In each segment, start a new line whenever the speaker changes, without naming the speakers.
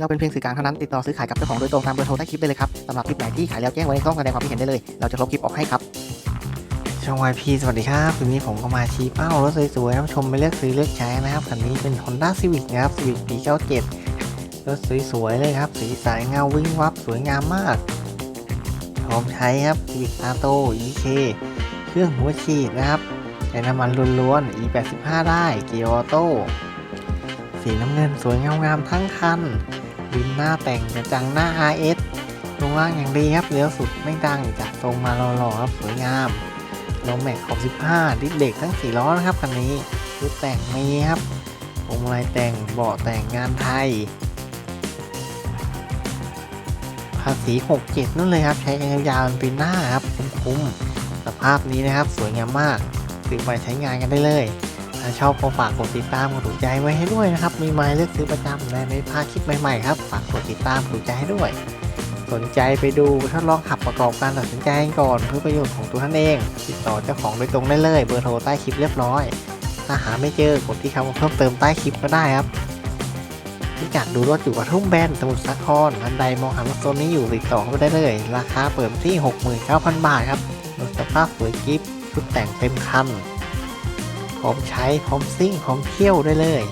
เราเป็นเพียงสื่อกลางเท่านั้นติดต่อซื้อขายกับเจ้าของโดยตรงตามเบอร์โทรใต้คลิปได้เลยครับสำหรับคลิปไหนที่ขายแล้วแจ้งไว้ในช่องแสดงความคิดเห็นได้เลย เราจะลบคลิปออกให้ครับ
ช่อง YP สวัสดีครับวันนี้ผมก็มาชี้เป้ารถสวยๆท่านชมไปเลือกซื้อเลือกใช้นะครับคันนี้เป็น Honda Civic นะครับ Civic ปี 97 รถสวยๆเลยครับ สีสายเงาวิ่งวับสวยงามมากพร้อมใช้ครับ Civic Auto EK เครื่องหัวฉีดนะครับใช้น้ำมันล้วนๆ E85 ได้ เกียร์ออโต้สีน้ำเงินสวยเงางามทั้งคัน ดินหน้าแต่งกระจังหน้า RS ลงล่างอย่างดีครับเลี้ยวสุดไม่ดังจัดตรงมาหล่อๆครับสวยงามโลแม็กขอบ15 ดิสเบรกทั้ง4ล้อนะครับคันนี้ชุดแต่งมีครับพวงมาลัยแต่งเบาะแต่งงานไทย ภาษี 67 นั่นเลยครับ ใช้กันยาวๆเป็นปีหน้าครับคุ้มๆสภาพนี้นะครับสวยงามมากซื้อไปใช้งานกันได้เลย ถ้าชอบก็ฝากกดติดตามกดถูกใจไว้ให้ด้วยนะครับ มีไม้เลือกซื้อประจำและในพาคลิปใหม่ๆครับ ฝากกดติดตามถูกใจให้ด้วย สนใจไปดูทดลองขับประกอบการตัดสินใจก่อนเพื่อประโยชน์ของตัวท่านเอง ติดต่อเจ้าของโดยตรงได้เลย เบอร์โทรใต้คลิปเรียบร้อย ถ้าหาไม่เจอกดที่คำเพิ่มเติมใต้คลิปก็ได้ครับพิกัดดูรถอยู่กระทุ่มแบนสมุทรสาครท่านใดมองหารถโซนนี้อยู่ติดต่อเข้าไปได้เลย ราคาเปิดที่ 69,000 บาทครับรถสภาพสวยกิฟชุดแต่งเต็มคัน พร้อมใช้พร้อมซิ่งพร้อมเที่ยวได้เลย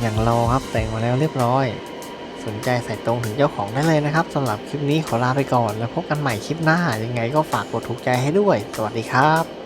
อย่างรอครับแต่งมาแล้วเรียบร้อย สนใจใส่ตรงถึงเจ้าของได้เลยนะครับสำหรับคลิปนี้ขอลาไปก่อนแล้วพบกันใหม่คลิปหน้ายังไงก็ฝากกดถูกใจให้ด้วย สวัสดีครับ